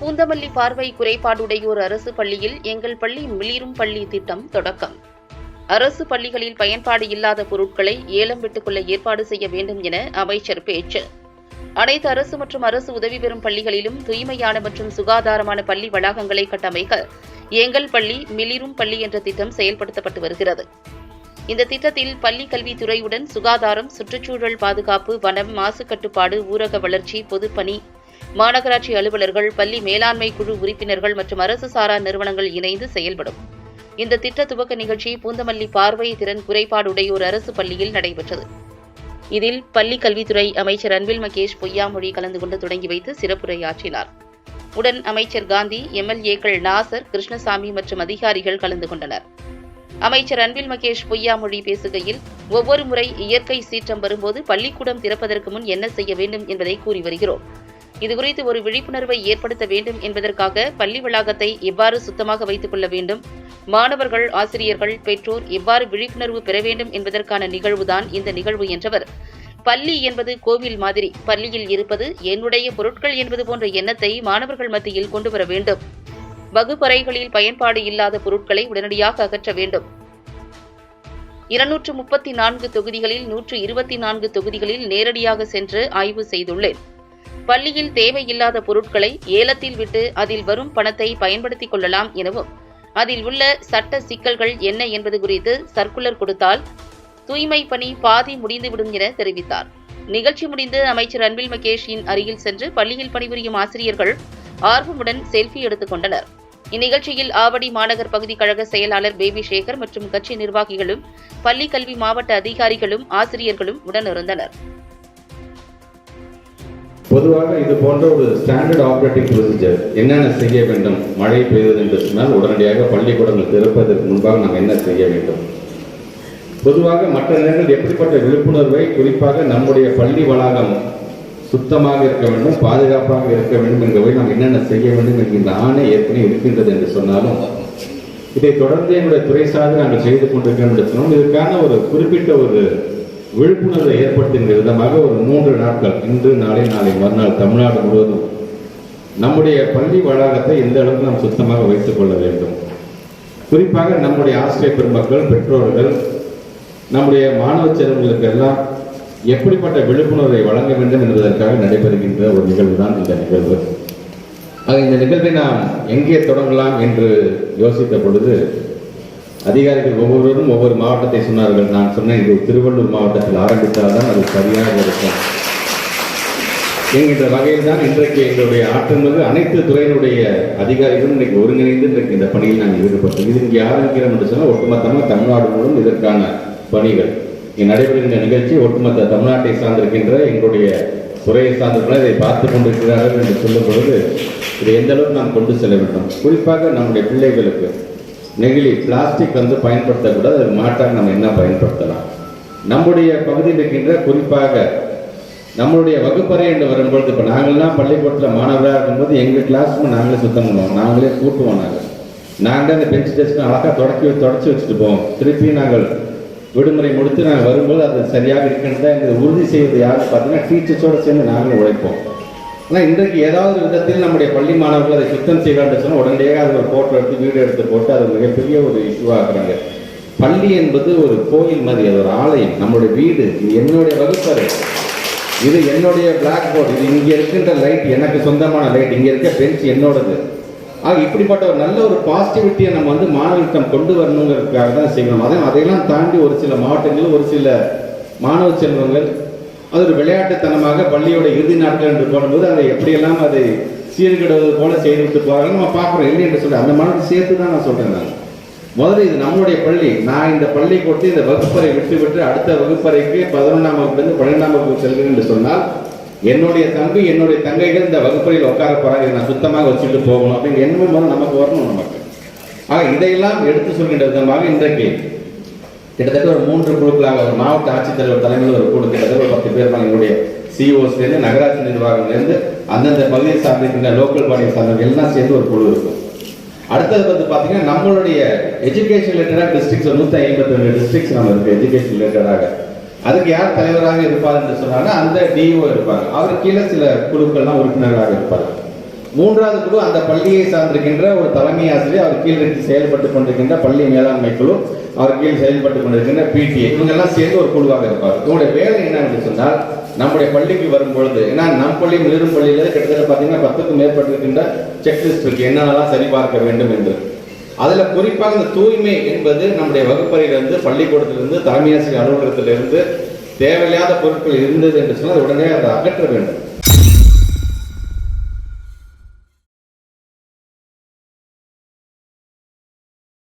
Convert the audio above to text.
பூந்தமல்லி பார்வை குறைபாடுடையோர் அரசு பள்ளியில் எங்கள் பள்ளி மிளிரும் பள்ளி திட்டம் தொடக்கம். அரசு பள்ளிகளில் பயன்பாடு இல்லாத பொருட்களை ஏலம் விட்டுக்கொள்ள ஏற்பாடு செய்ய வேண்டும் என அமைச்சர் பேச்சு. அனைத்து அரசு மற்றும் அரசு உதவி பெறும் பள்ளிகளிலும் தூய்மையான மற்றும் சுகாதாரமான பள்ளி வளாகங்களை கட்டமைக்க எங்கள் பள்ளி மிளிரும் பள்ளி என்ற திட்டம் செயல்படுத்தப்பட்டு வருகிறது. இந்த திட்டத்தில் பள்ளி கல்வித்துறையுடன் சுகாதாரம் சுற்றுச்சூழல் பாதுகாப்பு வனம் மாசு கட்டுப்பாடு ஊரக வளர்ச்சி பொதுப்பணி மாநகராட்சி அலுவலர்கள் பள்ளி மேலாண்மை குழு உறுப்பினர்கள் மற்றும் அரசு சாரா நிறுவனங்கள் இணைந்து செயல்படும். இந்த திட்ட துவக்க நிகழ்ச்சி பூந்தமல்லி பார்வை திறன் குறைபாடுடையோர் அரசு பள்ளியில் நடைபெற்றது. இதில் பள்ளி கல்வித்துறை அமைச்சர் அன்பில் மகேஷ் பொய்யாமொழி கலந்து கொண்டு தொடங்கி வைத்து சிறப்புரையாற்றினார். உடன் அமைச்சர் காந்தி எம்எல்ஏக்கள் நாசர் கிருஷ்ணசாமி மற்றும் அதிகாரிகள் கலந்து கொண்டனர். அமைச்சர் அன்பில் மகேஷ் பொய்யாமொழி பேசுகையில் ஒவ்வொரு முறை இயற்கை சீற்றம் வரும்போது பள்ளிக்கூடம் திறப்பதற்கு முன் என்ன செய்ய வேண்டும் என்பதை கூறி வருகிறோம். இதுகுறித்து ஒரு விழிப்புணர்வை ஏற்படுத்த வேண்டும் என்பதற்காக பள்ளி வளாகத்தை எவ்வாறு சுத்தமாக வைத்துக் கொள்ள வேண்டும்? மாணவர்கள் ஆசிரியர்கள் பெற்றோர் எவ்வாறு விழிப்புணர்வு பெற வேண்டும் என்பதற்கான நிகழ்வுதான் இந்த நிகழ்வு என்றவர். பள்ளி என்பது கோவில் மாதிரி. பள்ளியில் இருப்பது என்னுடைய பொருட்கள் என்பது போன்ற எண்ணத்தை மாணவர்கள் மத்தியில் கொண்டு வர வேண்டும். வகுப்பறைகளில் பயன்பாடு இல்லாத பொருட்களை உடனடியாக அகற்ற வேண்டும். இருநூற்று முப்பத்தி நான்கு தொகுதிகளில் நூற்று இருபத்தி நான்கு தொகுதிகளில் நேரடியாக சென்று ஆய்வு செய்துள்ளேன். பள்ளியில் தேவையில்லாத பொருட்களை ஏலத்தில் விட்டு அதில் வரும் பணத்தை பயன்படுத்திக் கொள்ளலாம் எனவும் அதில் உள்ள சட்ட சிக்கல்கள் என்ன என்பது குறித்து சர்க்குலர் கொடுத்தால் தூய்மை பணி பாதி முடிந்துவிடும் என தெரிவித்தார். நிகழ்ச்சி முடிந்து அமைச்சர் அன்பில் மகேஷின் அருகில் சென்று பள்ளியில் பணிபுரியும் ஆசிரியர்கள் ஆர்வமுடன் செல்ஃபி எடுத்துக் கொண்டனர். இந்நிகழ்ச்சியில் ஆவடி மாநகர் பகுதி கழக செயலாளர் பேபி சேகர் மற்றும் கட்சி நிர்வாகிகளும் பள்ளி கல்வி மாவட்ட அதிகாரிகளும் ஆசிரியர்களும் உடனிருந்தனர். பொதுவாக இது போன்ற ஒரு ஸ்டாண்டர்ட் ஆப்ரேட்டிங் ப்ரொசீஜர் என்னென்ன செய்ய வேண்டும் மழை பெய்தது என்று சொன்னால் உடனடியாக பள்ளிக்கூடங்கள் திறப்பதற்கு முன்பாக நாம் என்ன செய்ய வேண்டும்? பொதுவாக மற்ற நேரங்கள் எப்படிப்பட்ட விழிப்புணர்வை குறிப்பாக நம்முடைய பள்ளி வளாகம் சுத்தமாக இருக்க வேண்டும் பாதுகாப்பாக இருக்க வேண்டும் என்பதை நாம் என்னென்ன செய்ய வேண்டும் என்கின்ற ஆணை ஏற்கனவே இருக்கின்றது என்று சொன்னாலும் இதை தொடர்ந்து என்னுடைய துறை சார்ந்து நாங்கள் செய்து கொண்டிருக்கிறோம் என்று சொன்னோம். இதற்கான ஒரு குறிப்பிட்ட ஒரு விழிப்புணர்வை ஏற்படுத்துகின்ற விதமாக ஒரு மூன்று நாட்கள் இன்று நாளை நாளை மறுநாள் தமிழ்நாடு முழுவதும் நம்முடைய பள்ளி வளாகத்தை எந்த அளவுக்கு நாம் சுத்தமாக வைத்துக் கொள்ள வேண்டும்? குறிப்பாக நம்முடைய ஆசிரியர் பெருமக்கள் பெற்றோர்கள் நம்முடைய மாணவ செல்வங்களுக்கு எல்லாம் எப்படிப்பட்ட விழிப்புணர்வை வழங்க வேண்டும் என்பதற்காக நடைபெறுகின்ற ஒரு நிகழ்வு தான் இந்த நிகழ்வு. ஆக இந்த நிகழ்வை நாம் எங்கே தொடங்கலாம் என்று யோசித்த பொழுது அதிகாரிகள் ஒவ்வொருவரும் ஒவ்வொரு மாவட்டத்தை சொன்னார்கள். நான் சொன்னேன் இது திருவள்ளூர் மாவட்டத்தில் ஆரம்பித்தால்தான் அது சரியாக இருக்கும். என்கின்ற வகையில் தான் இன்றைக்கு எங்களுடைய ஆற்றல்மிகு அனைத்து துறையினுடைய அதிகாரிகளும் இன்றைக்கு ஒருங்கிணைந்து இன்றைக்கு இந்த பணியில் நாங்கள் ஈடுபட்டோம். இது இங்கே ஆரம்பிக்கிறோம் என்று சொன்னால் ஒட்டுமொத்தமாக தமிழ்நாடு மூலம் இதற்கான பணிகள். இங்கே நடைபெறுகின்ற நிகழ்ச்சி ஒட்டுமொத்த தமிழ்நாட்டை சார்ந்திருக்கின்ற எங்களுடைய துறையை சார்ந்திருக்கிற இதை பார்த்து கொண்டிருக்கிறார்கள் என்று சொல்லும் பொழுது இதை எந்த அளவுக்கு நாம் கொண்டு செல்ல வேண்டும்? குறிப்பாக நம்முடைய பிள்ளைகளுக்கு நெகிழி பிளாஸ்டிக் வந்து பயன்படுத்தக்கூடாது அது மாட்டாக நம்ம என்ன பயன்படுத்தலாம்? நம்முடைய பகுதியில் இருக்கின்ற குறிப்பாக நம்மளுடைய வகுப்பறை என்று வரும்பொழுது இப்போ நாங்கள்லாம் பள்ளிக்கூடத்தில் மாணவராக இருக்கும்போது எங்கள் கிளாஸ்க்கு நாங்களே சுத்தம் பண்ணுவோம். நாங்களே கூட்டுவோம் நாங்கள் நாங்களே அந்த பெஞ்ச் டெஸ்க்கு அழகாக தொடக்கி தொடச்சி வச்சுட்டு போவோம். திருப்பி நாங்கள் விடுமுறை முடித்து நாங்கள் வரும்போது அது சரியாக இருக்கேன்ட்டு தான் எங்களை உறுதி செய்வது யார் பார்த்தீங்கன்னா டீச்சர்ஸோடு சேர்ந்து நாங்களும் உழைப்போம். ஆனால் இன்றைக்கு ஏதாவது விதத்தில் நம்முடைய பள்ளி மாணவர்கள் அதை சுத்தம் செய்யலாம்னு சொன்னால் உடனடியாக அது ஒரு ஃபோட்டோ எடுத்து வீடியோ எடுத்து போட்டு அது மிகப்பெரிய ஒரு இஷ்யூவாக பள்ளி என்பது ஒரு கோயில் மாதிரி அது ஒரு ஆலயம். நம்மளுடைய வீடு இது என்னுடைய வகுப்பறை. இது என்னுடைய பிளாக் போர்டு இது இங்கே இருக்கின்ற லைட் எனக்கு சொந்தமான லைட் இங்கே இருக்க பெஞ்ச் என்னோடது. ஆக இப்படிப்பட்ட ஒரு நல்ல ஒரு பாசிட்டிவிட்டியை நம்ம வந்து மாணவர்களிடம் கொண்டு வரணுங்கிறதுக்காக தான் செய்யணும். அதான் அதையெல்லாம் தாண்டி ஒரு சில மாவட்டங்களில் ஒரு சில மாணவ செல்வங்கள் அது ஒரு விளையாட்டுத்தனமாக பள்ளியோட இறுதி நாட்கள் என்று போடும்போது அதை எப்படியெல்லாம் அதை சீர்கிடுவது போல செய்து விட்டு போகிறாங்க நம்ம பார்க்குறோம். இல்லை என்று சொல்லி அந்த மாதிரி சேர்த்து தான் நான் சொல்கிறேன் நான். முதல்ல இது நம்முடைய பள்ளி. நான் இந்த பள்ளி கொடுத்து இந்த வகுப்பறை விட்டு விட்டு அடுத்த வகுப்பறைக்கு பதினொன்றாம் வகுப்புலேருந்து பன்னிரெண்டாம் வகுப்பு செல்கிறேன் என்று சொன்னால் என்னுடைய தம்பி என்னுடைய தங்கைகள் இந்த வகுப்பறையில் உட்கார போகிறாங்க நான் சுத்தமாக வச்சுட்டு போகணும். அப்படிங்கிற எண்ணமும் முதல்ல நமக்கு வரணும் நமக்கு. ஆக இதையெல்லாம் எடுத்து சொல்கின்ற விதமாக இன்றைக்கு கிட்டத்தட்ட ஒரு மூன்று குழுக்களாக ஒரு மாவட்ட ஆட்சித்தலைவர் தலைமையில் ஒரு குழு கிட்டத்தட்ட ஒரு பத்து பேர் இருப்பாங்க. எங்களுடைய சிஓஸ்லேருந்து நகராட்சி நிர்வாகம்லேருந்து அந்தந்த பகுதியை சார்ந்திருக்கின்ற லோக்கல் பாடியை சார்ந்தவங்க எல்லாம் சேர்ந்து ஒரு குழு இருக்கும். அடுத்தது வந்து பார்த்தீங்கன்னா நம்மளுடைய எஜுகேஷன் ரிலேட்டடாக டிஸ்ட்ரிக்ஸ் நூற்றி ஐம்பத்தி ரெண்டு டிஸ்ட்ரிக்ஸ் நம்ம இருக்கு எஜுகேஷன் ரிலேட்டடாக அதுக்கு யார் தலைவராக இருப்பார் என்று சொன்னாங்கன்னா அந்த டிஓ இருப்பாங்க அவர் கீழே சில குழுக்கள்லாம் உறுப்பினர்களாக இருப்பார். மூன்றாவது குழு அந்த பள்ளியை சார்ந்திருக்கின்ற ஒரு தலைமை ஆசிரியர் அவர் கீழ் இருந்து செயல்பட்டு கொண்டிருக்கின்ற பள்ளி மேலாண்மை குழு அவர் கீழ் செயல்பட்டு கொண்டிருக்கின்ற பிடிஏ இவங்க எல்லாம் சேர்ந்து ஒரு குழுவாக இருப்பார். இவங்களுடைய வேலை என்ன என்று சொன்னால் நம்முடைய பள்ளிக்கு வரும்பொழுது ஏன்னா நம் பள்ளி மிளிரும் பள்ளியில கிட்டத்தட்ட பார்த்தீங்கன்னா பத்துக்கும் மேற்பட்டிருக்கின்ற செக்லிஸ்ட் இருக்கு. என்னென்னலாம் சரிபார்க்க வேண்டும் என்று. அதில் குறிப்பாக இந்த தூய்மை என்பது நம்முடைய வகுப்பறையிலிருந்து பள்ளிக்கூடத்திலிருந்து தலைமை ஆசிரியர் அலுவலகத்திலிருந்து தேவையில்லாத பொருட்கள் இருந்தது என்று சொன்னால் உடனே அதை அகற்ற வேண்டும்.